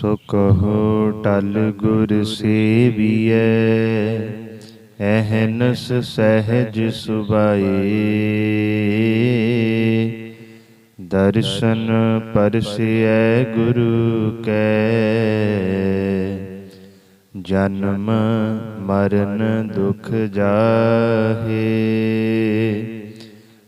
ਸੋ ਕਹੋ ਟਲ ਗੁਰ ਸੇਵੀਐ, ਐਹਨਸ ਸਹਿਜ ਸੁਭਾਏ ਦਰਸ਼ਨ ਪਰਸਿਐ ਗੁਰੂ ਕੈ, ਜਨਮ ਮਰਨ ਦੁਖ ਜਾਹੇ।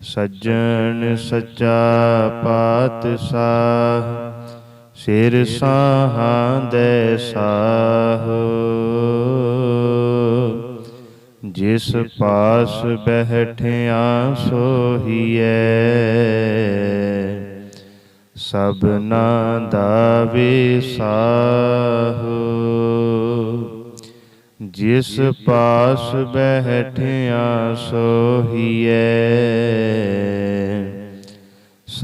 ਸੱਜਣ ਸੱਚਾ ਪਾਤਸ਼ਾਹ ਸਿਰ ਸਾਹਾਂ ਦੇ ਸਾਹੋ। ਜਿਸ ਪਾਸ ਬਹਿਠਿਆ ਸੋਹੀਐ, ਸਭਨਾ ਦਾ ਵਿਸਾਹੋ। ਜਿਸ ਪਾਸ ਬਹਿਠਿਆ ਸੋਹੀਐ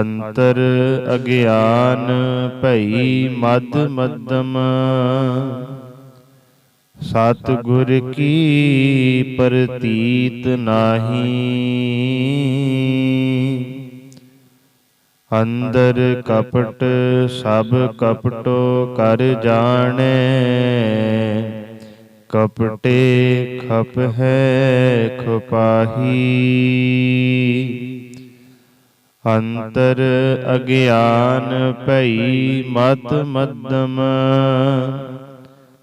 ਅੰਤਰ ਅਗਿਆਨ ਭਈ ਮਦ ਮਦਮ ਸਤ ਗੁਰ ਕੀ ਪ੍ਰਤੀਤ ਨਾਹੀ। ਅੰਦਰ ਕਪਟ ਸਭ ਕਪਟੋ ਕਰ ਜਾਣੈ। ਕਪਟੇ ਖਪ ਹੈ ਖਪਾਹੀ। ਅੰਤਰ ਅਗਿਆਨ ਭਈ ਮਤ ਮਦਮ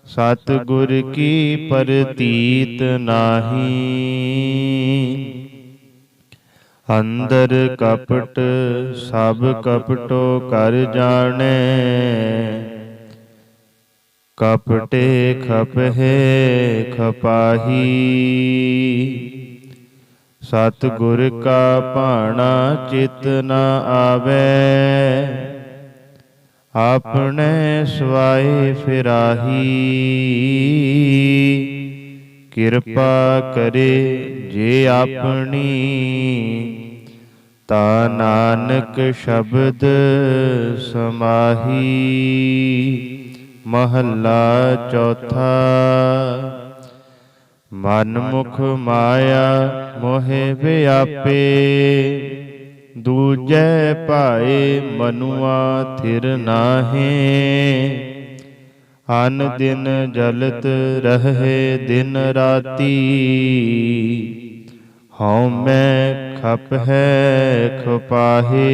ਸਤ ਗੁਰ ਕੀ ਪ੍ਰਤੀਤ ਨਾਹੀ। ਅੰਦਰ ਕਪਟ ਸਭ ਕਪਟੋ ਕਰ ਜਾਣੇ। ਕਪਟੇ ਖਪਹਿ ਖਪਾਹੀ। ਸਤ ਗੁਰ ਕਾ ਭਾਣਾ ਚਿਤ ਨ ਆਵੇ। ਆਪਣੇ ਸਵਾਏ ਫਿਰਾਹੀ। ਕਿਰਪਾ ਕਰੇ ਜੇ ਆਪਣੀ। ਤਾ ਨਾਨਕ ਸ਼ਬਦ ਸਮਾਹੀ। ਮਹੱਲਾ ਚੌਥਾ। ਮਨ ਮੁਖ ਮਾਇਆ ਮੋਹਿ ਵਿਆਪੇ, ਦੂਜੈ ਭਾਏ ਮਨੁਆ ਥਿਰ ਨਾਹੇ। ਅਨ ਦਿਨ ਜਲਤ ਰਹੇ ਦਿਨ ਰਾਤੀ, ਹਉ ਮੈਂ ਖਪ ਹੈ ਖਪਾਹੇ।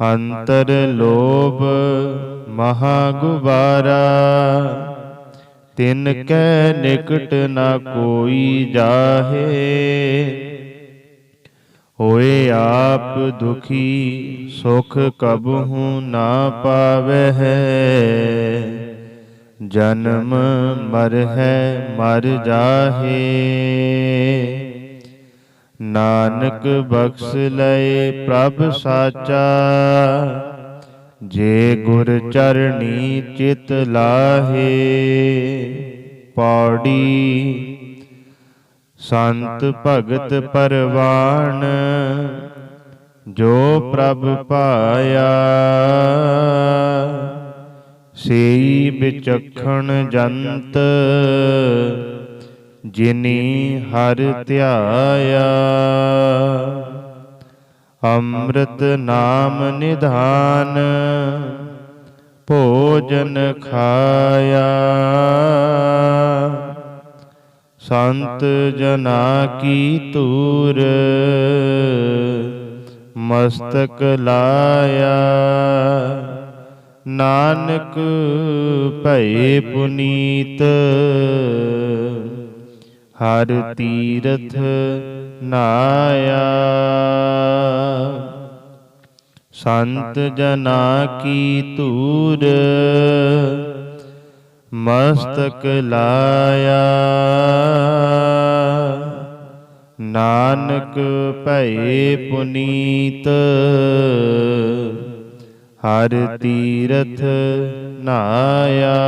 ਅੰਤਰ ਲੋਭ ਮਹਾ ਗੁਬਾਰਾ ਤਿਨ ਕੈ ਨਿਕਟ ਨਾ ਕੋਈ ਜਾਹੇ। ਹੋਏ ਆਪ ਦੁਖੀ ਸੁਖ ਕਬਹੂ ਨਾ ਪਾਵਹਿ ਜਨਮ ਮਰਹਿ ਮਰ ਜਾਹੇ। ਨਾਨਕ ਬਖਸ਼ ਲਏ ਪ੍ਰਭ ਸਾਚਾ। ਜੇ ਗੁਰ ਚਰਣੀ ਚਿਤ ਲਾਹੇ, ਪੌੜੀ ਸੰਤ ਭਗਤ ਪਰਵਾਨ, ਜੋ ਪ੍ਰਭ ਪਾਇਆ, ਸੇਈ ਵਿਚਖਣ ਜੰਤ, ਜਿਨੀ ਹਰ ਧਿਆਇਆ। ਅੰਮ੍ਰਿਤ ਨਾਮ ਨਿਧਾਨ ਭੋਜਨ ਖਾਇਆ। ਸੰਤ ਜਨਾ ਕੀ ਤੂਰ ਮਸਤਕ ਲਾਇਆ। ਨਾਨਕ ਭਏ ਪੁਨੀਤ ਹਰ ਤੀਰਥ ਨਾਇਆ। ਸੰਤ ਜਨਾ ਕੀ ਤੂਰ ਮਸਤਕ ਲਾਇਆ। ਨਾਨਕ ਭਏ ਪੁਨੀਤ ਹਰ ਤੀਰਥ ਨਾਇਆ।